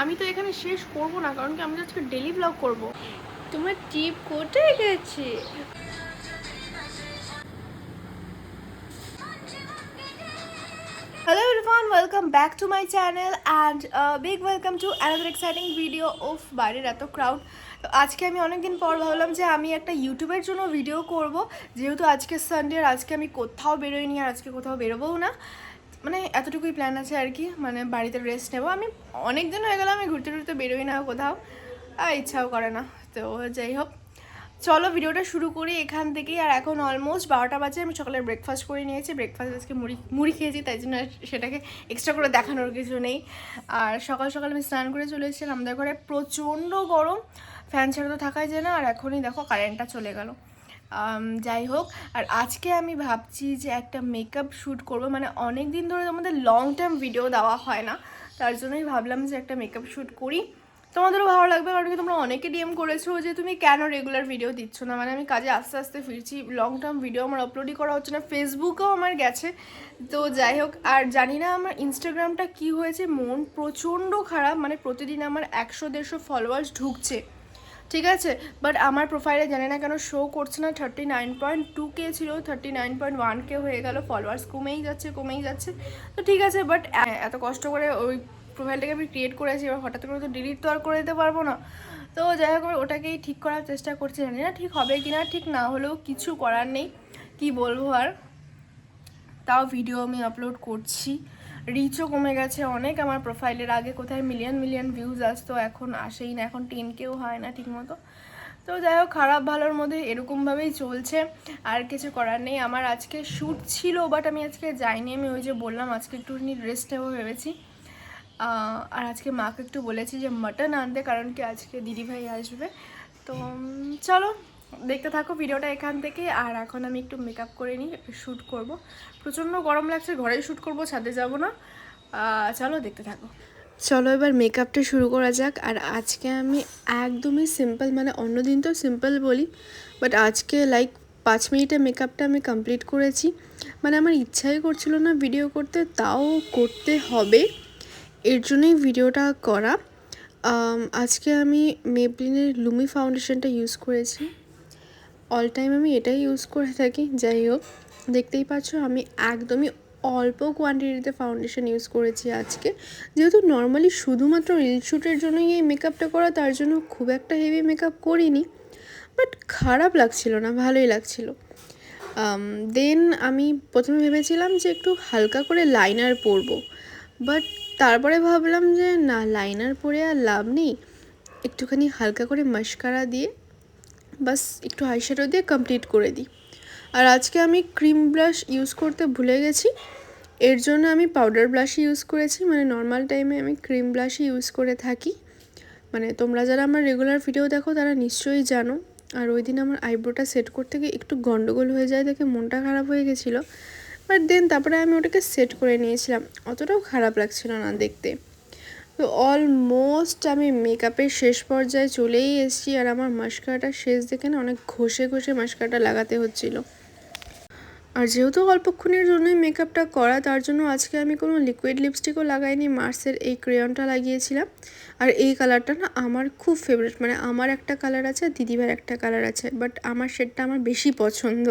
আমি তো এখানে শেষ করব না কারণ কি আমি তো আজকে ডেলি ব্লগ করব। তোমার টিপ কোথায় গেছে? Hello everyone, welcome back to my channel and big welcome to to another video of বাইরের এত ক্রাউড তো আজকে আমি অনেকদিন পর ভাবলাম যে আমি একটা ইউটিউবের জন্য ভিডিও করব। যেহেতু আজকে সানডে আর আজকে আমি কোথাও বেরোইনি আর আজকে কোথাও বেরোবও না। মানে এতটুকুই প্ল্যান আছে আর কি মানে বাড়িতে রেস্ট নেব। আমি অনেক দিন হয়ে গেল আমি ঘুরতে টুরতে বেরোই না কোথাও ইচ্ছাও করে না। তো যাই হোক, চলো ভিডিওটা শুরু করি এখান থেকেই। আর এখন অলমোস্ট বারোটা বাজে, আমি সকালে ব্রেকফাস্ট করে নিয়েছি। ব্রেকফাস্ট আজকে মুড়ি মুড়ি খেয়েছি, তাই জন্য সেটাকে এক্সট্রা করে দেখানোর কিছু নেই। আর সকাল সকাল আমি স্নান করে চলে এসেছিলাম আমাদের ঘরে। প্রচণ্ড গরম ফ্যান ছাড়া তো থাকাই যায় না। আর এখনই দেখো কারেন্টটা চলে গেল। যাই হোক, আর আজকে আমি ভাবছি যে একটা মেকআপ শ্যুট করব। মানে অনেক দিন ধরে আমাদের লং টার্ম ভিডিও দেওয়া হয় না, তার জন্যই ভাবলাম যে একটা মেকআপ শ্যুট করি। তোমাদেরও ভালো লাগবে, কারণ কি তোমরা অনেকে ডিএম করেছ যে তুমি কেন রেগুলার ভিডিও দিচ্ছ না? মানে আমি কাজে আস্তে আস্তে ফিরছি লং টার্ম ভিডিও আমার আপলোডই করা হচ্ছে না ফেসবুকেও আমার গেছে। তো যাই হোক, আর জানি না আমার ইনস্টাগ্রামটা কি হয়েছে, মন প্রচণ্ড খারাপ মানে প্রতিদিন আমার একশো দেড়শো ফলোয়ার্স ঢুকছে। ঠিক আছে? বাট আমার প্রোফাইলে জানে না কেন শো করছে না thirty nine point two K ছিল thirty nine point one K হয়ে গেল ফলোয়ার্স কমেই যাচ্ছে কমেই যাচ্ছে। তো ঠিক আছে বাট এত কষ্ট করে ওই প্রোফাইলটাকে আমি ক্রিয়েট করেছি, এবার হঠাৎ করে তো ডিলিট তো আর করে দিতে পারব না। তো যাই হোক, ওটাকেই ঠিক করার চেষ্টা করছি, জানি না ঠিক হবে কি না ঠিক না হলেও কিছু করার নেই। কি বলব আর? তাও ভিডিও আমি আপলোড করছি। রিচও কমে গেছে অনেক, আমার প্রোফাইলের আগে কোথায় মিলিয়ন মিলিয়ন ভিউজ আসতো এখন আসেই না, এখন টেন কেউ হয় না ঠিকমতো। তো যাই হোক, খারাপ ভালোর মধ্যে এরকমভাবেই চলছে, আর কিছু করার নেই। আমার আজকে শ্যুট ছিল বাট আমি আজকে যাইনি। আমি ওই যে বললাম, আজকে একটুখানি রেস্ট নেব ভেবেছি। আর আজকে মাকে একটু বলেছি যে মাটন আনতে, কারণ কি আজকে দিদিভাই আসবে। তো চলো দেখতে থাকো ভিডিওটা এখান থেকে, আর এখন আমি একটু মেকআপ করে নিই শ্যুট করব। প্রচণ্ড গরম লাগছে, ঘরেই শ্যুট করব, ছাদে যাব না। চলো দেখতে থাকো। চলো এবার মেকআপটা শুরু করা যাক, আর আজকে আমি একদমই সিম্পল মানে অন্যদিন তো সিম্পল বলি বাট আজকে লাইক পাঁচ মিনিটের মেকআপটা আমি কমপ্লিট করেছি। মানে আমার ইচ্ছাই করছিল না ভিডিও করতে, তাও করতে হবে। এর জন্যই ভিডিওটা করা। আজকে আমি মেবলিনের লুমি ফাউন্ডেশনটা ইউজ করেছি। অল টাইম আমি এটাই ইউজ করে থাকি। যাই হোক, দেখতেই পাচ্ছ আমি একদমই অল্প কোয়ান্টিটিতে ফাউন্ডেশন ইউজ করেছি আজকে। যেহেতু নর্মালি শুধুমাত্র রিল শ্যুটের জন্যই এই মেকআপটা করা, তার জন্য খুব একটা হেভি মেকআপ করিনি। বাট খারাপ লাগছিল না, ভালোই লাগছিল। দেন আমি প্রথমে ভেবেছিলাম যে একটু হালকা করে লাইনার পরবো। বাট তারপরে ভাবলাম যে না লাইনার পরে আর লাভ নেই। একটুখানি হালকা করে মাস্কারা দিয়ে বাস একটু আইশ্যাডো দিয়ে কমপ্লিট করে দিই। আর আজকে আমি ক্রিম ব্রাশ ইউজ করতে ভুলে গেছি। এর জন্য আমি পাউডার ব্লাশই ইউজ করেছি। মানে নর্মাল টাইমে আমি ক্রিম ব্লাশই ইউজ করে থাকি। মানে তোমরা যারা আমার রেগুলার ভিডিও দেখো, তারা নিশ্চয়ই জানো। আর ওই দিন আমার আইব্রোটা সেট করতে গিয়ে একটু গন্ডগোল হয়ে যায়, দেখে মনটা খারাপ হয়ে গেছিল। বাট দেন তারপরে আমি ওটাকে সেট করে নিয়েছিলাম। অতটাও খারাপ লাগছিল না দেখতে। তো অলমোস্ট আমি মেকআপের শেষ পর্যায়ে চলেই এসেছি আর আমার মাস্কারাটা শেষ দেখে না অনেক ঘষে ঘষে মাস্কারাটা লাগাতে হচ্ছিল। আর যেহেতু অল্পক্ষণের জন্যই মেকআপটা করা তার জন্য আজকে আমি কোনো লিকুইড লিপস্টিকও লাগাইনি মার্সের এই ক্রেয়নটা লাগিয়েছিলাম। আর এই কালারটা না আমার খুব ফেভারিট মানে আমার একটা কালার আছে আর দিদিভাইয়ের একটা কালার আছে বাট আমার শেডটা আমার বেশি পছন্দ।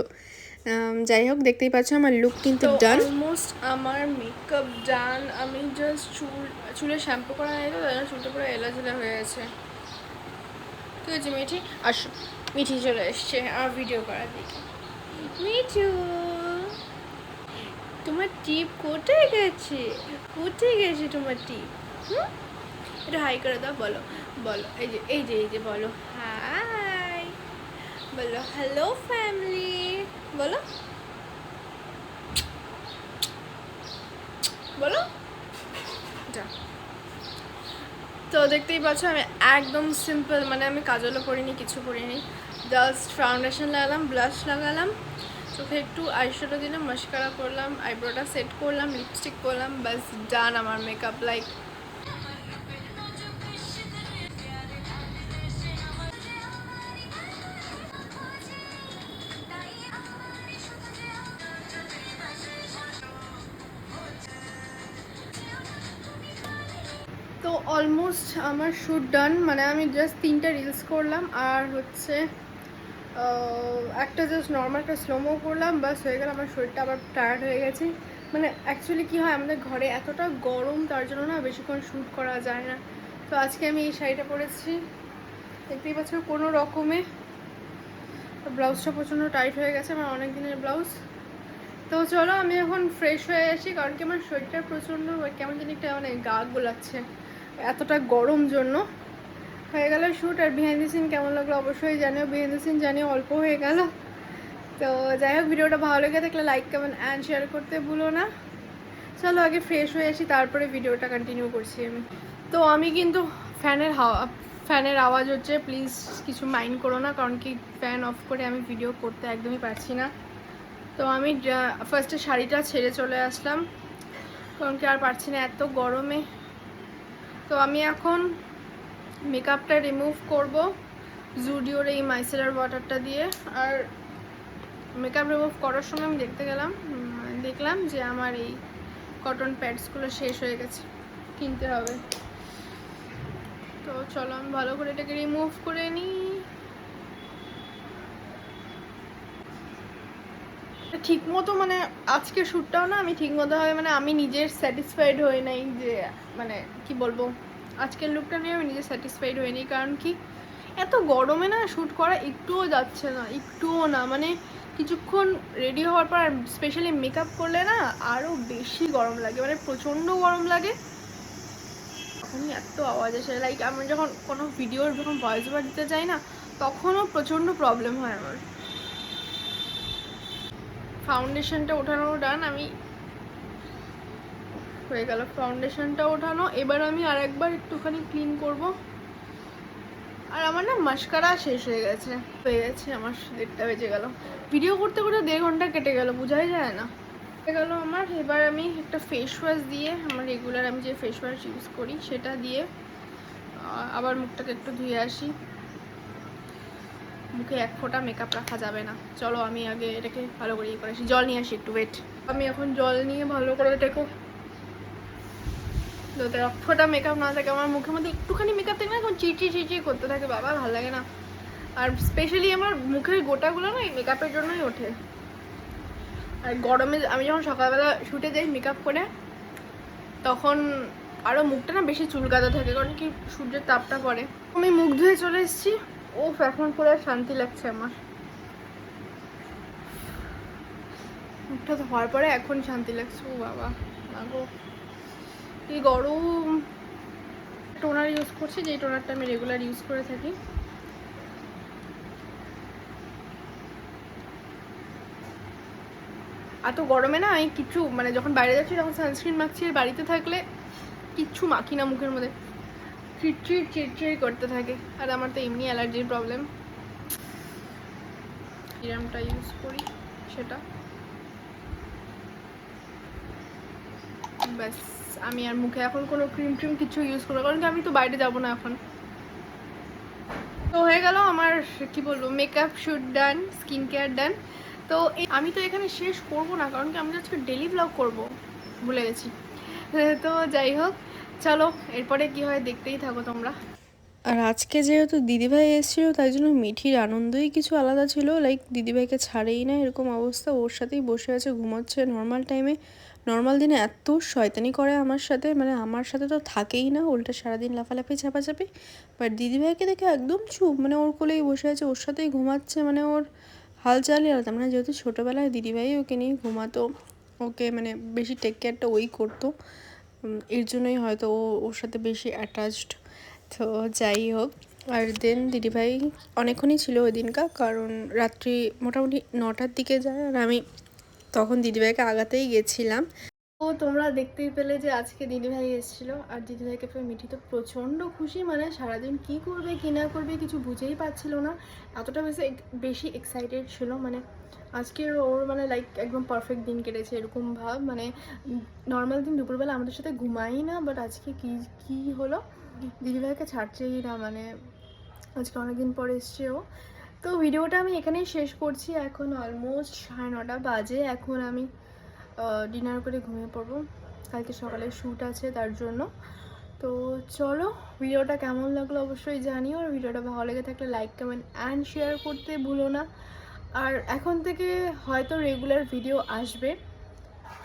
যাই হোক দেখতেই পাচ্ছ আমার লুক কিন্তু ডান অলমোস্ট আমার মেকআপ ডান আমি জাস্ট চুল চুলে শ্যাম্পু করা তাই জন্য চুলটা পুরো এলাজেলা হয়ে গেছে। ঠিক আছে মিঠি আসো। মিঠি চলে এসছে আর ভিডিও করা দেখি মিঠু! তোমার টিপ কোথায় গেছে? কোথায় গেছে তোমার টিপ? হুম? একটু হাই করে দাও, বলো বলো, এই যে এই যে এই যে, বলো, হাই, বলো, হ্যালো ফ্যামিলি, বলো বলো, যা। তো দেখতেই পাচ্ছ, আমি একদম সিম্পল মানে আমি কাজলও করিনি কিছু করিনি জাস্ট ফাউন্ডেশন লাগালাম ব্লাশ লাগালাম চোখে একটু আইশ্যাডো দিলাম মাস্কারা করলাম আইব্রোটা সেট করলাম লিপস্টিক করলাম বাস ডান আমার মেকআপ লাইক তো অলমোস্ট আমার শ্যুট ডান মানে আমি জাস্ট তিনটা রিলস করলাম, আর হচ্ছে একটা জাস্ট নর্মাল একটা স্লোমো করলাম বাস হয়ে গেল, আমার শরীরটা আবার টায়ার্ড হয়ে গেছে। মানে অ্যাকচুয়ালি কী হয়, আমাদের ঘরে এতটা গরম, তার জন্য না বেশিক্ষণ শ্যুট করা যায় না। তো আজকে আমি এই শাড়িটা পরেছি। দেখতেই পাচ্ছ কোনো রকমে। ব্লাউজটা প্রচণ্ড টাইট হয়ে গেছে, আমার অনেক দিনের ব্লাউজ তো চলো, আমি এখন ফ্রেশ হয়ে আসি, কারণ কি আমার শরীরটা প্রচণ্ড, কেমন জানি একটা মানে গা গোলাচ্ছে, এতটা গরম জন্য। হয়ে গেল শ্যুট আর বিহাইন্ড দ্য সিন কেমন লাগল অবশ্যই জানিও। বিহাইন্ড দ্য সিন জানিও অল্প হয়ে গেল। তো যাই হোক, ভিডিওটা ভালো লেগে থাকলে লাইক কমেন্ট অ্যান্ড শেয়ার করতে ভুলো না। চলো আগে ফ্রেশ হয়ে আসি, তারপরে ভিডিওটা কন্টিনিউ করছি আমি। তো আমি কিন্তু ফ্যানের হাওয়া, ফ্যানের আওয়াজ হচ্ছে প্লিজ কিছু মাইন্ড করো না, কারণ কি ফ্যান অফ করে আমি ভিডিও করতে একদমই পারছি না। তো আমি ফার্স্টে শাড়িটা ছেড়ে চলে আসলাম। কারণ কি আর পারছি না, এত গরমে। তো আমি এখন মেকআপটা রিমুভ করব, জুডিওর এই মাইসেলার ওয়াটারটা দিয়ে। আর মেকআপ রিমুভ করার সময় আমি দেখতে গেলাম দেখলাম যে আমার এই কটন প্যাডসগুলো শেষ হয়ে গেছে, কিনতে হবে। তো চলো, আমি ভালো করে এটাকে রিমুভ করে নিই। ঠিক মতো মানে আজকে শ্যুটটাও না আমি ঠিক মতো হয় মানে আমি নিজের স্যাটিসফাইড হই নাই যে মানে কি বলব? আজকের লুকটা নিয়ে আমি নিজে স্যাটিসফাইড হইনি, কারণ কি এত গরমে না শ্যুট করা একটুও যাচ্ছে না, একটুও না। মানে কিছুক্ষণ রেডি হওয়ার পর স্পেশালি মেকআপ করলে না আরও বেশি গরম লাগে মানে প্রচণ্ড গরম লাগে। তখনই এত আওয়াজ আসে লাইক আমি যখন কোনো ভিডিওর যখন ভয়েস ওভার দিতে যাই না, তখনও প্রচণ্ড প্রবলেম হয় আমার। ফাউন্ডেশনটা ওঠানো ডান আমি হয়ে গেল ফাউন্ডেশনটা ওঠানো। এবার আমি আরেকবার একটুখানি ক্লিন করব। আর আমার না মাস্কারা শেষ হয়ে গেছে। হয়ে গেছে, আমার দেড়টা বেজে গেল। ভিডিও করতে করতে দেড় ঘণ্টা কেটে গেল, বোঝাই যায় না। গেল আমার, এবার আমি একটা ফেস ওয়াশ দিয়ে, আমার রেগুলার আমি যে ফেস ওয়াশ ইউজ করি, সেটা দিয়ে আবার মুখটাকে একটু ধুয়ে আসি। মুখে এক ফোঁটা মেকআপ রাখা যাবে না। চলো আমি আগে এটাকে ভালো করে ইয়ে করে আসি। জল নিয়ে আসি একটু ওয়েট আমি এখন জল নিয়ে ভালো করে এটাকে যাতে এক মেকআপ না থাকে, আমার মুখের মধ্যে একটুখানি মেকআপ থাকে না এখন চিচি চিচি করতে থাকে, বাবা, ভালো লাগে না। আর স্পেশালি আমার মুখের গোটাগুলো না, এই মেকআপের জন্যই ওঠে। আর গরমে আমি যখন সকালবেলা শুটে যাই মেকআপ করে, তখন আরও মুখটা না বেশি চুলকাতে থাকে, কারণ কি সূর্যের তাপটা পড়ে। আমি মুখ ধুয়ে চলে এসেছি। ও এখন পুরো শান্তি লাগছে আমার। মুখটা ধোয়ার পরে এখন শান্তি লাগছে, ও বাবা মাগো এই গরম টোনার ইউজ করছি, যেই টোনারটা আমি রেগুলার ইউজ করে থাকি। এত গরমে না আমি কিছু মানে যখন বাইরে যাচ্ছি তখন সানস্ক্রিন মাখছি, আর বাড়িতে থাকলে কিচ্ছু মাখি না মুখের মধ্যে। চিটচিট চিটচিট করতে থাকে। আর আমার তো এমনি অ্যালার্জির প্রবলেম সিরামটা ইউজ করি সেটা। ব্যাস। আমি আর মুখে এখন কোনো ক্রিম ট্রিম কিছু ইউজ করব কারণ কি আমি তো বাইরে যাব না এখন। তো হয়ে গেল আমার, কি বলব makeup shoot done skin care done তো আমি তো এখানে শেষ করব না, কারণ কি আমি আজকে ডেলি ব্লগ করব, ভুলে গেছি। তো যাই হোক, চলো, এরপরে কি হয় দেখতেই থাকো তোমরা। আর আজকে যেহেতু দিদিভাই এসেছিল, তাই জন্য মিঠির আনন্দই কিছু আলাদা ছিল। লাইক দিদিভাইকে ছাড়েই না, এরকম অবস্থা। ওর সাথেই বসে আছে, ঘুমাচ্ছে নর্মাল টাইমে নর্মাল দিনে এত শয়তানি করে আমার সাথে মানে আমার সাথে তো থাকেই না, উল্টা সারাদিন লাফালাফি চাপাচাপি বাট দিদিভাইকে দেখে একদম চুপ মানে ওর কোলেই বসে আছে, ওর সাথেই ঘুমাচ্ছে মানে ওর হালচালই আলাদা। মানে যেহেতু ছোটোবেলায় দিদিভাই ওকে নিয়ে ঘুমাতো, ওকে মানে বেশি টেক কেয়ারটা ওই করতো। এর জন্যই হয়তো ও ওর সাথে বেশি অ্যাটাচড তো যাই হোক, আর দেন দিদিভাই অনেকক্ষণই ছিল ওই দিনকা কারণ রাত্রি মোটামুটি নটার দিকে যায়, আর আমি তখন দিদিভাইকে আগাতেই গেছিলাম। ও, তোমরা দেখতেই পেলে যে আজকে দিদিভাই এসেছিল। আর দিদিভাইকে পেয়ে মিঠি তো প্রচণ্ড খুশি মানে সারাদিন কি করবে, কি না করবে কিছু বুঝেই পাচ্ছিল না। এতটা বেশি বেশি এক্সাইটেড ছিল মানে আজকের ওর মানে লাইক একদম পারফেক্ট দিন কেটেছে এরকম ভাব মানে নর্মাল দিন দুপুরবেলা আমাদের সাথে ঘুমাই না বাট আজকে কি কি হলো? দিদিভাইকে ছাড়ছেই না মানে আজকে অনেকদিন পরে এসছে ও। তো ভিডিওটা আমি এখানেই শেষ করছি। এখন অলমোস্ট সাড়ে নটা বাজে। এখন আমি ডিনার করে ঘুমিয়ে পড়ব। কালকে সকালে শ্যুট আছে তার জন্য। তো চলো, ভিডিওটা কেমন লাগল অবশ্যই জানিও। আর ভিডিওটা ভালো লেগে থাকলে লাইক কমেন্ট অ্যান্ড শেয়ার করতে ভুলো না। আর এখন থেকে হয়তো রেগুলার ভিডিও আসবে।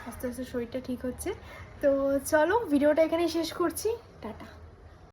আস্তে আস্তে শরীরটা ঠিক হচ্ছে। তো চলো, ভিডিওটা এখানেই শেষ করছি। টাটা।